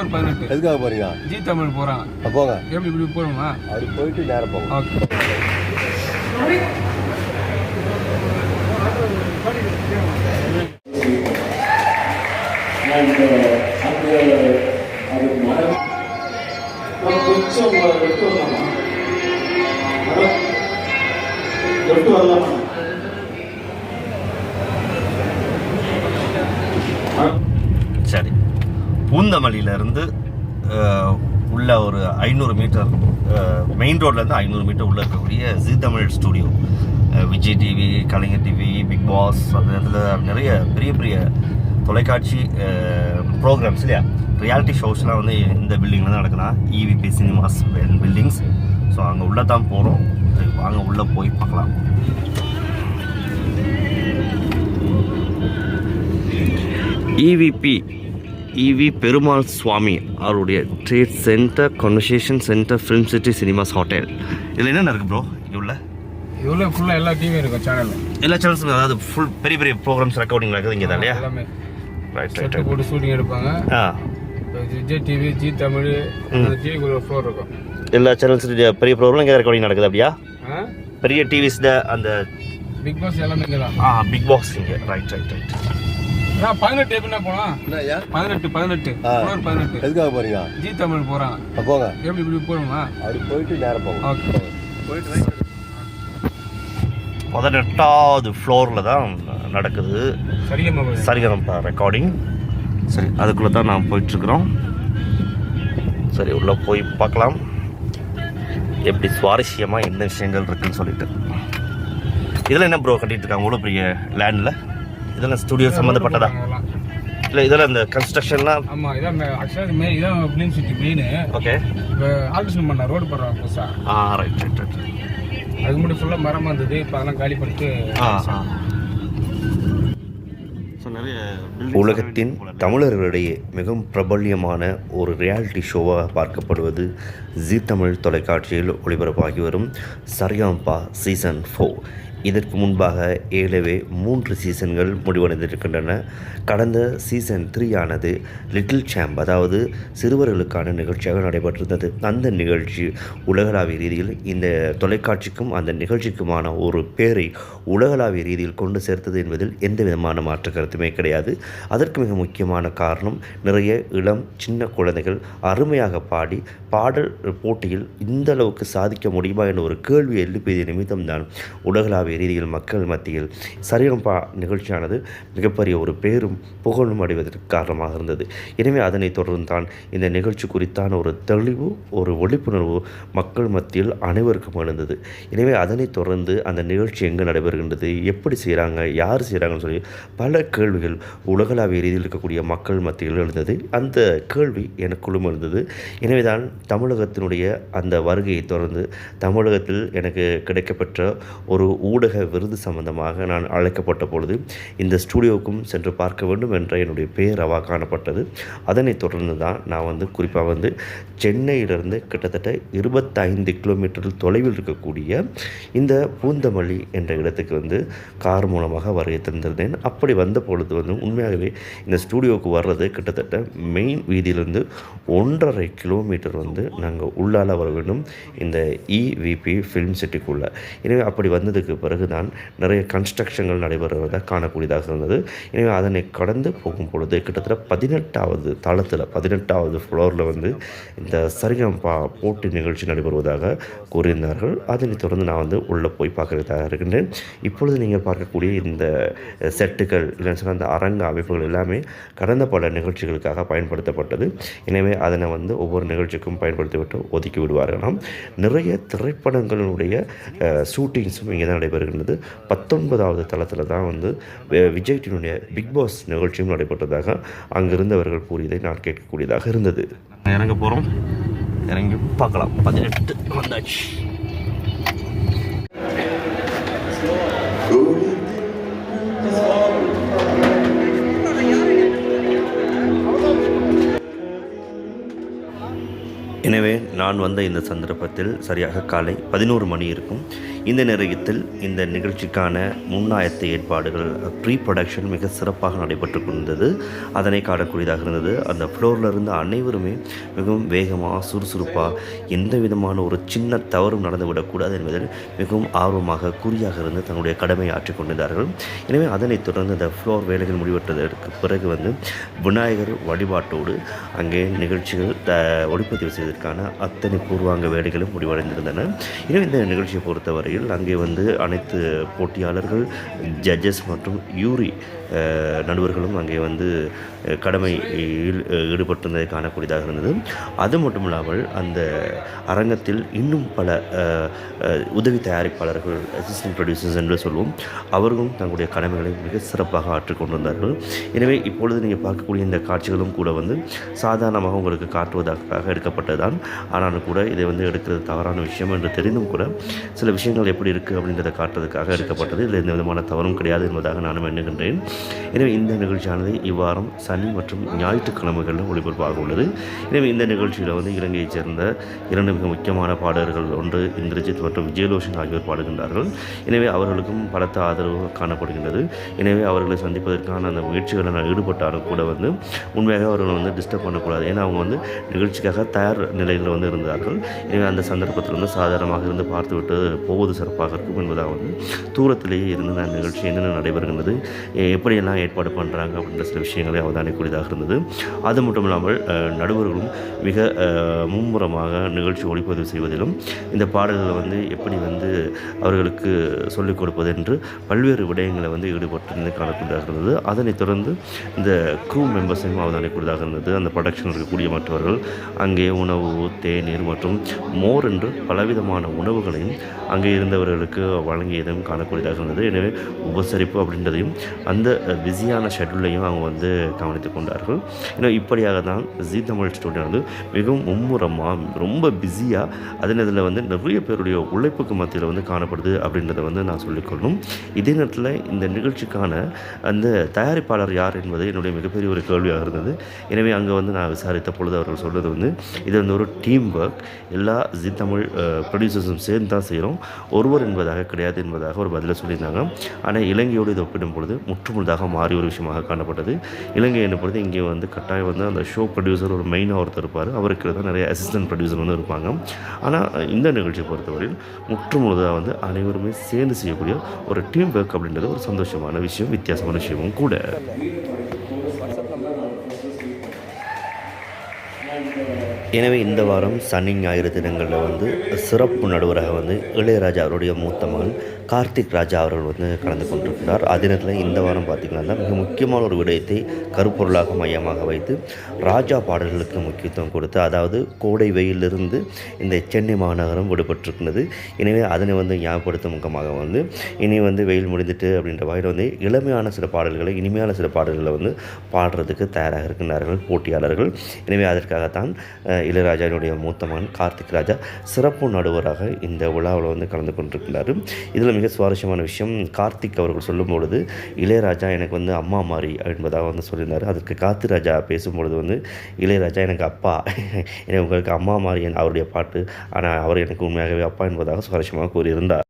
Floor பதினெட்டு. எதுக்காக போறீங்க? ஜி தமிழ் போகிறாங்க அப்ப போங்க. எப்படி இப்படி போகணுமா? அப்படி போயிட்டு நேரம் போங்க. கொஞ்சம் விட்டு வரலாமா? அதான் விட்டு வரலாமா சரி பூந்தமல்லியிலேருந்து உள்ள ஒரு ஐநூறு மீட்டர் மெயின் ரோட்லேருந்து ஐநூறு மீட்டர் உள்ளே இருக்கக்கூடிய Zee Tamil studio Vijay TV Kalaignar TV Big Boss அந்த இடத்துல நிறைய பெரிய பெரிய தொலைக்காட்சி ப்ரோக்ராம்ஸ் இல்லையா? ரியாலிட்டி ஷோஸ்லாம் வந்து இந்த பில்டிங்கில் தான் நடக்கலாம் இவிபி சினிமாஸ் பில்டிங்ஸ் ஸோ அங்கே உள்ளே தான் போகிறோம் வாங்க உள்ளே போய் பார்க்கலாம். இவிபி இவி பெருமாள் சுவாமி அவருடைய trade centre conversation centre film city cinemas hotel இதில் என்னென்ன இருக்குது ப்ரோ உள்ள? இவ்வளோ ஃபுல்லாக எல்லா டிவியும் இருக்கும் சேனலில் எல்லா சேனல்ஸும் அதாவது ஃபுல் பெரிய பெரிய ப்ரோக்ராம்ஸ் ரெக்கார்டிங் நடக்குது இங்கே தான் இல்லையா? ரைட் ரைட் போட்டு ஷூட்டிங் எடுப்பாங்க. ஆ. விஜய் டிவி ஜி தமிழ் அந்த டிவிக்கு ஒரு ஃப்ளோர் இருக்கும். எல்லா சேனல்ஸ் பெரிய ப்ரோக்ராம் இங்கே ரெக்கார்டிங் நடக்குது அப்படியா? பெரிய டிவிஸில் அந்த பிக் பாஸ் எல்லாமே இங்கே தான். ஆ பிக் பாஸ் இங்கே. ரைட் ரைட் ரைட் நான் பதினெட்டு போகலாம் என்ன ஐயா பதினெட்டு பதினெட்டு. பதினெட்டு. எதுக்காக போறீங்க? ஜி தமிழ் அப்ப போங்க. எப்படி இப்படி அப்படி போயிட்டு நேரம் ஓகே. பதினெட்டாவது ஃப்ளோரில் தான் நடக்குது. சரிகமா போய் சரிகரம்பா ரெக்கார்டிங் சரி அதுக்குள்ளே தான் நான் போயிட்டுருக்குறோம். சரி உள்ளே போய் பார்க்கலாம். எப்படி சுவாரஸ்யமாக என்ன விஷயங்கள் இருக்குன்னு சொல்லிட்டு. இதில் என்ன ப்ரோ கட்டிட்டு இருக்காங்க? இவ்வளோ பெரிய லேண்டில் இதெல்லாம் ஸ்டுடியோ சம்மந்தப்பட்டதா? இல்லை இதெல்லாம் இந்த கன்ஸ்ட்ரக்ஷன்லாம் ஆமாம் இதான் ஆக்சுவலாக மெயின் இதான் ஃபிலிம் சிட்டி மெயின் ஓகே இப்போ ஆல்ட்ரேஷன் பண்ண ரோடு போடுறாங்க புதுசாக ஆ ரைட் ரைட் ரைட் அதுக்கு முன்னாடி ஃபுல்லாக மரமாக இருந்தது இப்போ அதெல்லாம் காலி பண்ணிட்டு ஆ ஆ. உலகத்தின் தமிழர்களிடையே மிகவும் பிரபல்யமான ஒரு ரியாலிட்டி ஷோவாக பார்க்கப்படுவது ஜீ தமிழ் தொலைக்காட்சியில் ஒளிபரப்பாகி வரும் சரியாம்பா சீசன் ஃபோர் இதற்கு முன்பாக ஏழவே மூன்று சீசன்கள் முடிவடைந்திருக்கின்றன. கடந்த சீசன் த்ரீ ஆனது லிட்டில் சாம்ப் அதாவது சிறுவர்களுக்கான நிகழ்ச்சியாக நடைபெற்றிருந்தது. அந்த நிகழ்ச்சி உலகளாவிய ரீதியில் இந்த தொலைக்காட்சிக்கும் அந்த நிகழ்ச்சிக்குமான ஒரு பேரை உலகளாவிய ரீதியில் கொண்டு சேர்த்தது என்பதில் எந்த விதமான மாற்று கருத்துமே கிடையாது. அதற்கு மிக முக்கியமான காரணம் நிறைய இளம் சின்ன குழந்தைகள் அருமையாக பாடி பாடல் போட்டியில் இந்த அளவுக்கு சாதிக்க முடியுமா என்ற ஒரு கேள்வி எழுப்பியது நிமித்தம்தான் உலகளாவிய ரீதியில் மக்கள் மத்தியில் சரிகம்பா நிகழ்ச்சியானது மிகப்பெரிய ஒரு பேரும் புகழும் அடைவதற்கு காரணமாக இருந்தது. எனவே அதனைத் தொடர்ந்து தான் இந்த நிகழ்ச்சி குறித்தான ஒரு தெளிவு ஒரு விழிப்புணர்வு மக்கள் மத்தியில் அனைவருக்கும் எழுந்தது. எனவே அதனைத் தொடர்ந்து அந்த நிகழ்ச்சி எங்கே நடைபெறுகின்றது எப்படி செய்கிறாங்க யார் செய்கிறாங்கன்னு சொல்லி பல கேள்விகள் உலகளாவிய ரீதியில் இருக்கக்கூடிய மக்கள் மத்தியில் எழுந்தது. அந்த கேள்வி எனக்குள்ளும் எழுந்தது. எனவே தான் தமிழகத்தினுடைய அந்த வருகையை தொடர்ந்து தமிழகத்தில் எனக்கு கிடைக்கப்பெற்ற ஒரு ஊடக விருது சம்பந்தமாக நான் அழைக்கப்பட்ட பொழுது இந்த ஸ்டூடியோவுக்கும் சென்று பார்க்க வேண்டும் என்ற என்னுடைய பேரவா காணப்பட்டது. அதனைத் தொடர்ந்து தான் நான் வந்து குறிப்பாக வந்து சென்னையிலிருந்து கிட்டத்தட்ட இருபத்தைந்து கிலோமீட்டர் தொலைவில் இருக்கக்கூடிய இந்த பூந்தமல்லி என்ற இடத்துக்கு வந்து கார் மூலமாக வருகை தந்திருந்தேன். அப்படி வந்த பொழுது வந்து உண்மையாகவே இந்த ஸ்டூடியோவுக்கு வர்றது கிட்டத்தட்ட மெயின் வீதியிலிருந்து ஒன்றரை கிலோமீட்டர் வந்து நாங்கள் உள்ளால வர வேண்டும். இந்த இவிபி ஃபிலிம் சிட்டிக்குள்ளே எனவே அப்படி வந்ததுக்கு பிறகு பிறகுதான் நிறைய கன்ஸ்ட்ரக்ஷன்கள் நடைபெறுவதாக காணக்கூடியதாக இருந்தது. எனவே அதனை கடந்து போகும் பொழுது கிட்டத்தட்ட பதினெட்டாவது தளத்தில் பதினெட்டாவது ஃப்ளோரில் வந்து இந்த சரிகம்பா போட்டி நிகழ்ச்சி நடைபெறுவதாக கூறியிருந்தார்கள். அதனைத் தொடர்ந்து நான் வந்து உள்ளே போய் பார்க்கறதாக இருக்கின்றேன். இப்பொழுது நீங்கள் பார்க்கக்கூடிய இந்த செட்டுகள் இல்லைன்னு சொன்னால் அந்த அரங்க அமைப்புகள் எல்லாமே கடந்த பல நிகழ்ச்சிகளுக்காக பயன்படுத்தப்பட்டது. எனவே அதனை வந்து ஒவ்வொரு நிகழ்ச்சிக்கும் பயன்படுத்திவிட்டு ஒதுக்கி விடுவார்களாம் நிறைய திரைப்படங்களுடைய ஷூட்டிங்ஸும் இங்கே தான் நடைபெறும் நடைபெறுகின்றது. பத்தொன்பதாவது தளத்தில் தான் வந்து விஜய் டிவியுடைய பிக் பாஸ் நிகழ்ச்சியும் நடைபெற்றதாக அங்கிருந்தவர்கள் கூறியதை நான் கேட்கக்கூடியதாக இருந்தது. இறங்க போகிறோம் இறங்கி பார்க்கலாம். பதினெட்டு வந்தாச்சு. எனவே நான் வந்த இந்த சந்தர்ப்பத்தில் சரியாக காலை பதினோரு மணி இருக்கும். இந்த நேரத்தில் இந்த நிகழ்ச்சிக்கான முன்னாயத்த ஏற்பாடுகள் ப்ரீ ப்ரொடக்ஷன் மிக சிறப்பாக நடைபெற்று கொண்டிருந்தது. அதனை காணக்கூடியதாக இருந்தது. அந்த ஃப்ளோரில் இருந்த அனைவருமே மிகவும் வேகமாக சுறுசுறுப்பாக எந்த விதமான ஒரு சின்ன தவறும் நடந்துவிடக்கூடாது என்பதில் மிகவும் ஆர்வமாக குறியாக இருந்து தன்னுடைய கடமையை ஆற்றிக் கொண்டிருந்தார்கள். எனவே அதனைத் தொடர்ந்து அந்த ஃப்ளோர் வேலைகள் முடிவெற்றதற்கு பிறகு வந்து விநாயகர் வழிபாட்டோடு அங்கே நிகழ்ச்சிகள் த ஒளிப்பதிவு செய்வதற்கான அத்தனை பூர்வாங்க வேலைகளும் முடிவடைந்திருந்தன. எனவே இந்த நிகழ்ச்சியை பொறுத்தவரையில் அங்கே வந்து அனைத்து போட்டியாளர்கள் ஜட்ஜஸ் மற்றும் யூரி நடுவர்களும் அங்கே வந்து கடமையில் ஈடுபட்டிருந்ததை காணக்கூடியதாக இருந்தது. அது மட்டும் இல்லாமல் அந்த அரங்கத்தில் இன்னும் பல உதவி தயாரிப்பாளர்கள் அசிஸ்டன்ட் ப்ரொடியூசர்ஸ் என்று சொல்வோம் அவர்களும் தங்களுடைய கடமைகளை மிக சிறப்பாக ஆற்றிக்கொண்டிருந்தார்கள் எனவே இப்பொழுது நீங்கள் பார்க்கக்கூடிய இந்த காட்சிகளும் கூட வந்து சாதாரணமாக உங்களுக்கு காட்டுவதற்காக எடுக்கப்பட்டதுதான். ஆனாலும் கூட இதை வந்து எடுக்கிறது தவறான விஷயம் என்று தெரிந்தும் கூட சில விஷயங்கள் எப்படி இருக்குது அப்படின்றத காட்டுறதுக்காக எடுக்கப்பட்டது. இதில் எந்த விதமான தவறும் கிடையாது என்பதாக நானும் எண்ணுகின்றேன். எனவே இந்த நிகழ்ச்சியானது இவ்வாரம் சனி மற்றும் ஞாயிற்றுக்கிழமைகளில் ஒளிபரப்பாக உள்ளது. எனவே இந்த நிகழ்ச்சியில் வந்து இலங்கையைச் சேர்ந்த இரண்டு மிக முக்கியமான பாடகர்கள் ஒன்று இந்திரஜித் மற்றும் விஜயலோஷன் ஆகியோர் பாடுகின்றார்கள். எனவே அவர்களுக்கும் பலத்த ஆதரவு காணப்படுகின்றது. எனவே அவர்களை சந்திப்பதற்கான அந்த முயற்சிகளில் நான் ஈடுபட்டாலும் கூட வந்து உண்மையாக அவர்கள் வந்து டிஸ்டர்ப் பண்ணக்கூடாது. ஏன்னா அவங்க வந்து நிகழ்ச்சிக்காக தயார் நிலையில் வந்து இருந்தார்கள். எனவே அந்த சந்தர்ப்பத்தில் வந்து சாதாரணமாக இருந்து பார்த்துவிட்டு போவது சிறப்பாக இருக்கும் என்பதாக வந்து தூரத்திலேயே இருந்து அந்த நிகழ்ச்சி என்னென்ன நடைபெறுகிறது எப்படியெல்லாம் ஏற்பாடு பண்ணுறாங்க அப்படின்ற சில விஷயங்களை அவதானிக்கூடியதாக இருந்தது. அது மட்டும் இல்லாமல் நடுவர்களும் மிக மும்முரமாக நிகழ்ச்சி ஒளிப்பதிவு செய்வதிலும் இந்த பாடல்களை வந்து எப்படி வந்து அவர்களுக்கு சொல்லிக் கொடுப்பது என்று பல்வேறு விடயங்களை வந்து ஈடுபட்டிருந்து காணக்கூடியதாக இருந்தது. அதனைத் தொடர்ந்து இந்த க்ரூ மெம்பர்ஸையும் அவதானிக்கூடியதாக இருந்தது. அந்த ப்ரொடக்ஷன் இருக்கக்கூடிய மற்றவர்கள் அங்கே உணவு தேநீர் மற்றும் மோர் என்று பலவிதமான உணவுகளையும் அங்கே இருந்தவர்களுக்கு வழங்கியதும் காணக்கூடியதாக இருந்தது. எனவே உபசரிப்பு அப்படின்றதையும் அந்த பிஸியான ஷெட்யூலையும் அவங்க வந்து கவனித்து கொண்டார்கள். ஏன்னா இப்படியாக தான் ஜி தமிழ் ஸ்டூடியோ வந்து மிகவும் மும்முரமாக ரொம்ப பிஸியாக அதே நேரத்தில் வந்து நிறைய பேருடைய உழைப்புக்கு மத்தியில் வந்து காணப்படுது அப்படின்றத வந்து நான் சொல்லிக்கொள்ளணும் இதே நேரத்தில் இந்த நிகழ்ச்சிக்கான அந்த தயாரிப்பாளர் யார் என்பது என்னுடைய மிகப்பெரிய ஒரு கேள்வியாக இருந்தது. எனவே அங்கே வந்து நான் விசாரித்த பொழுது அவர்கள் சொல்வது வந்து இது வந்து ஒரு டீம் ஒர்க் எல்லா ஜி தமிழ் ப்ரொடியூசர்ஸும் சேர்ந்து தான் செய்கிறோம் ஒருவர் என்பதாக கிடையாது என்பதாக ஒரு பதிலை சொல்லியிருந்தாங்க. ஆனால் இலங்கையோடு இதை ஒப்பிடும் பொழுது முற்றுமுழுதாக மாறி ஒரு விஷயமாக காணப்பட்டது. இலங்கை என்ன பொழுது இங்கே வந்து கட்டாயம் வந்து அந்த ஷோ ப்ரொடியூசர் ஒரு மெயினாக ஒருத்தர் இருப்பார். அவருக்கு தான் நிறைய அசிஸ்டன்ட் ப்ரொடியூசர் வந்து இருப்பாங்க. ஆனால் இந்த நிகழ்ச்சியை பொறுத்தவரையில் முற்றுமுழுதாக வந்து அனைவருமே சேர்ந்து செய்யக்கூடிய ஒரு டீம் ஒர்க் அப்படின்றது ஒரு சந்தோஷமான விஷயம் வித்தியாசமான விஷயமும் கூட. எனவே இந்த வாரம் சனி ஞாயிறு தினங்களில் வந்து சிறப்பு நடுவராக வந்து இளையராஜா அவருடைய மூத்த மகன் கார்த்திக் ராஜா அவர்கள் வந்து கலந்து கொண்டிருக்கிறார். அதே நேரத்தில் இந்த வாரம் பார்த்திங்கன்னா மிக முக்கியமான ஒரு விடயத்தை கருப்பொருளாக மையமாக வைத்து ராஜா பாடல்களுக்கு முக்கியத்துவம் கொடுத்து அதாவது கோடை வெயிலிருந்து இந்த சென்னை மாநகரம் விடுபட்டிருக்கிறது. எனவே அதனை வந்து ஞாபகப்படுத்தும் முகமாக வந்து இனி வந்து வெயில் முடிந்துட்டு அப்படின்ற வகையில் வந்து இளமையான சில பாடல்களை இனிமையான சில பாடல்களை வந்து பாடுறதுக்கு தயாராக இருக்கின்றார்கள் போட்டியாளர்கள். எனவே அதற்காகத்தான் இளையராஜாவினுடைய மூத்த மகன் கார்த்திக் ராஜா சிறப்பு நடுவராக இந்த விழாவில் வந்து கலந்து கொண்டிருக்கிறார். இதில் மிக சுவாரஸ்யமான விஷயம். கார்த்திக் அவர்கள் சொல்லும் பொழுது இளையராஜா எனக்கு வந்து அம்மா மாதிரி என்பதாக வந்து சொல்லியிருந்தார். அதற்கு கார்த்திக் ராஜா பேசும்பொழுது வந்து இளையராஜா எனக்கு அப்பா. எனக்கு உங்களுக்கு அம்மா மாதிரி அவருடைய பாட்டு. ஆனால் அவர் எனக்கு உண்மையாகவே அப்பா என்பதாக சுவாரஸ்யமாக கூறியிருந்தார்.